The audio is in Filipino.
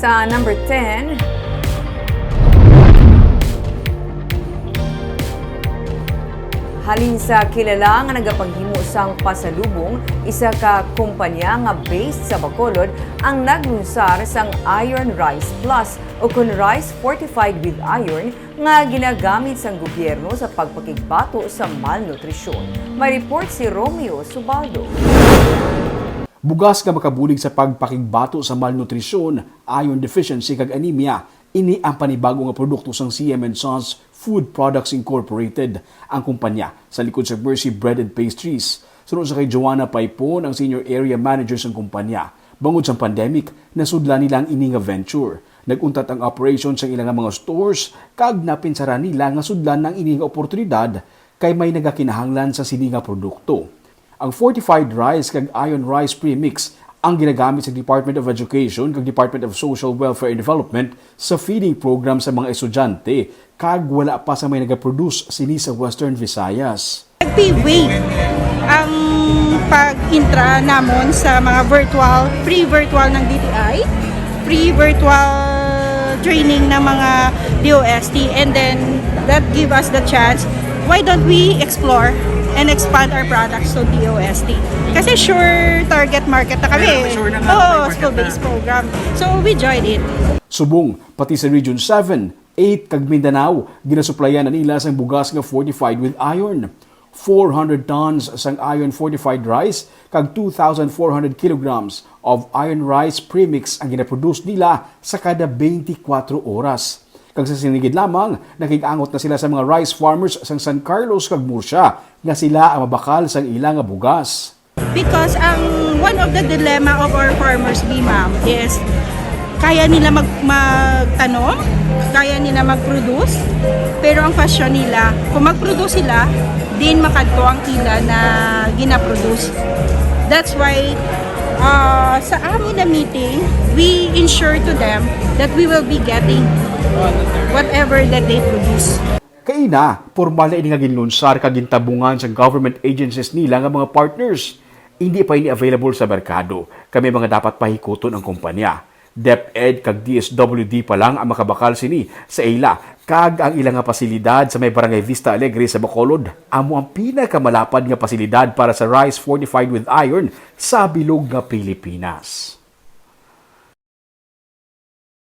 Sa number 10, Halin sa kilala nga nagapanghimo sang pasalubong, isa ka kumpanya nga based sa Bacolod ang naglunsar sang Iron Rice Plus o kun rice fortified with iron nga ginagamit sang gobyerno sa pagpakigbato sa malnutrisyon. May report si Romeo Subaldo. Bugas nga makabulig sa pagpakigbato sa malnutrisyon, iron deficiency kag anemia, ini ang panibago nga produkto sang CM Sons Food Products Incorporated, ang kumpanya sa likod sa Mercy Bread and Pastries. Sunod sa kay Joanna Paipon, ang senior area manager sa kumpanya. Bangod sa pandemic, nasudla nila ang ini nga venture. Naguntat ang operation sa ilang mga stores, kag napinsara nila nga sudlan ng ini nga oportunidad kay may nagakinahanglan sa sini nga produkto. Ang fortified rice kag iron rice premix ang ginagamit sa Department of Education kag Department of Social Welfare and Development sa feeding program sa mga estudyante kag wala pa sa may nagaproduce sini sa Western Visayas. Nagpi-wait ang pag-intra namon sa mga virtual, free virtual ng DTI, free virtual training ng mga DOST and then that give us the chance why don't we explore and expand our products to DOST kasi sure target market na kami. Oo school-based program. So we joined it. Subong, pati sa Region 7, 8 kag Mindanao, ginasuplayan na nila sang bugas nga fortified with iron. 400 tons sang iron fortified rice kag 2,400 kilograms of iron rice premix ang ginaproduce nila sa kada 24 oras. Kag sa sinigid lamang, nakikangot na sila sa mga rice farmers sang San Carlos kag Murcia nga sila ang mabakal sang ilang nga bugas. Because ang one of the dilemma of our farmers be ma'am is kaya nila mag magtanom, kaya nila mag-produce, pero ang question nila, kung mag-produce sila, din makadto ang kila na gina-produce. That's why uh, sa amin na meeting, we ensure to them that we will be getting whatever that they produce. Kaina, formal na ini nga ginlunsar kag gintabungan sa government agencies nila nga mga partners. Hindi pa ini available sa merkado. Kami mga dapat pahikuton ang kumpanya. DepEd kag DSWD pa lang ang makabakal sini sa ila kag ang ilang nga pasilidad sa may Barangay Vista Alegre sa Bacolod amo ang pinakamalapad nga pasilidad para sa rice fortified with iron sa bilog nga Pilipinas.